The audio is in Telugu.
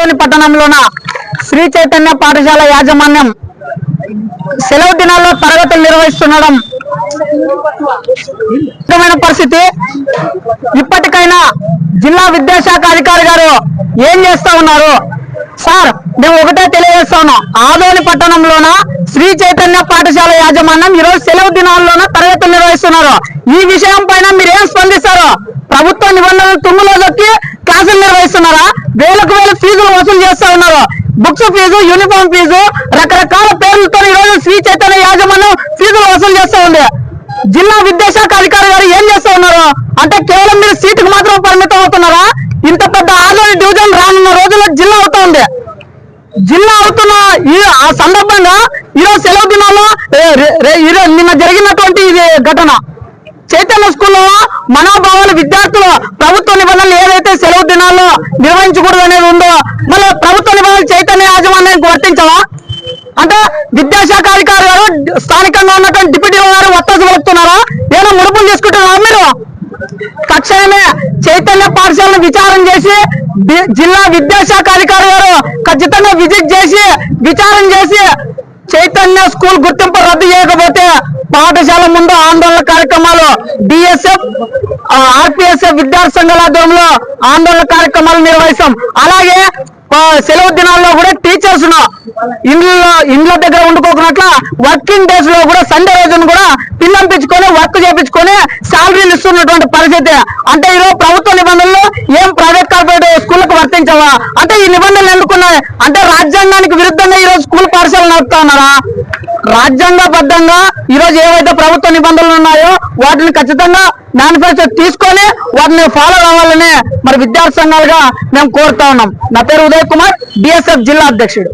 ఆదోని పట్టణంలోన శ్రీ చైతన్య పాఠశాల యాజమాన్యం సెలవు దినాల్లో తరగతులు నిర్వహిస్తుండడం పరిస్థితి. ఇప్పటికైనా జిల్లా విద్యాశాఖ అధికారి గారు ఏం చేస్తా ఉన్నారు? సార్ మేము ఒకటే తెలియజేస్తా ఉన్నాం. ఆదోని పట్టణంలోన శ్రీ చైతన్య పాఠశాల యాజమాన్యం ఈరోజు సెలవు దినాల్లోన తరగతులు నిర్వహిస్తున్నారు. ఈ విషయం పైన మీరు ఏం స్పందిస్తారు? ప్రభుత్వ నిబంధనలు తుమ్ములో దొక్కి క్లాసులు నిర్వహిస్తున్నారా వేలకు వేల ఫీజులు వసూలు చేస్తా ఉన్నారు బుక్స్ ఫీజు యూనిఫామ్ ఫీజు రకరకాల పేర్లతో ఈరోజు శ్రీ చైతన్య యాజమాన్యం ఫీజులు వసూలు చేస్తూ ఉంది. జిల్లా విద్యాశాఖ అధికారి గారు ఏం చేస్తూ ఉన్నారు? అంటే కేవలం మీరు సీటుకు మాత్రం పరిమితం అవుతున్నారా? ఇంత పెద్ద ఆదోని డివిజన్ రానున్న రోజుల్లో జిల్లా అవుతా ఉంది. జిల్లా అవుతున్న ఈ ఆ సందర్భంగా ఈరోజు సెలవు దినాల్లో నిన్న జరిగినటువంటి ఇది ఘటన. చైతన్య స్కూల్లో మనోభావాలు విద్యార్థులు ప్రభుత్వ నిబంధనలు ఏదైతే సెలవు దినాల్లో నిర్వహించకూడదు అనేది ఉందో మళ్ళీ ప్రభుత్వ వర్తించవా? అంటే విద్యాశాఖ అధికారి గారు స్థానికంగా ఉన్నటువంటి డిప్యూటీ గారు ఒత్తాసు పలుకుతున్నారా ఏదో ముడుపులు తీసుకుంటున్నారా మీరు? తక్షణమే చైతన్య పాఠశాలను విచారణ చేసి జిల్లా విద్యాశాఖ అధికారి గారు ఖచ్చితంగా విజిట్ చేసి విచారణ చేసి చైతన్య స్కూల్ గుర్తింపు రద్దు చేయకపోతే పాఠశాల ముందు ఆందోళన కార్యక్రమాలు డిఎస్ఎఫ్ ఆర్పిఎస్ విద్యార్థి సంఘాల ఆధ్వర్యంలో ఆందోళన కార్యక్రమాలు నిర్వహిస్తాం. అలాగే సెలవు దినాల్లో కూడా టీచర్స్ ఇండ్లలో ఇండ్ల దగ్గర వండుకోకున్నట్ల వర్కింగ్ డేస్లో కూడా సండే రోజున కూడా పిల్లంపించుకొని వర్క్ చేపించుకొని శాలరీలు ఇస్తున్నటువంటి పరిస్థితి. అంటే ఈరోజు ప్రభుత్వ నిబంధనలు ఏం ప్రైవేట్ కార్పొరేట్ స్కూళ్ళకు వర్తించవా? అంటే ఈ నిబంధనలు ఎందుకున్నాయి? అంటే రాజ్యాంగానికి విరుద్ధంగా ఈరోజు స్కూల్ పాఠశాలలు నడుపుతా ఉన్నారా? రాజ్యాంగబద్ధంగా ఈ రోజు ఏవైతే ప్రభుత్వ నిబంధనలు ఉన్నాయో వాటిని ఖచ్చితంగా మేనిఫెస్టో తీసుకొని వాటిని ఫాలో అవ్వాలని మరి విద్యార్థి సంఘాలుగా మేము కోరుతా ఉన్నాం. నా పేరు ఉదయ్ కుమార్ డిఎస్ఎఫ్ జిల్లా అధ్యక్షుడు.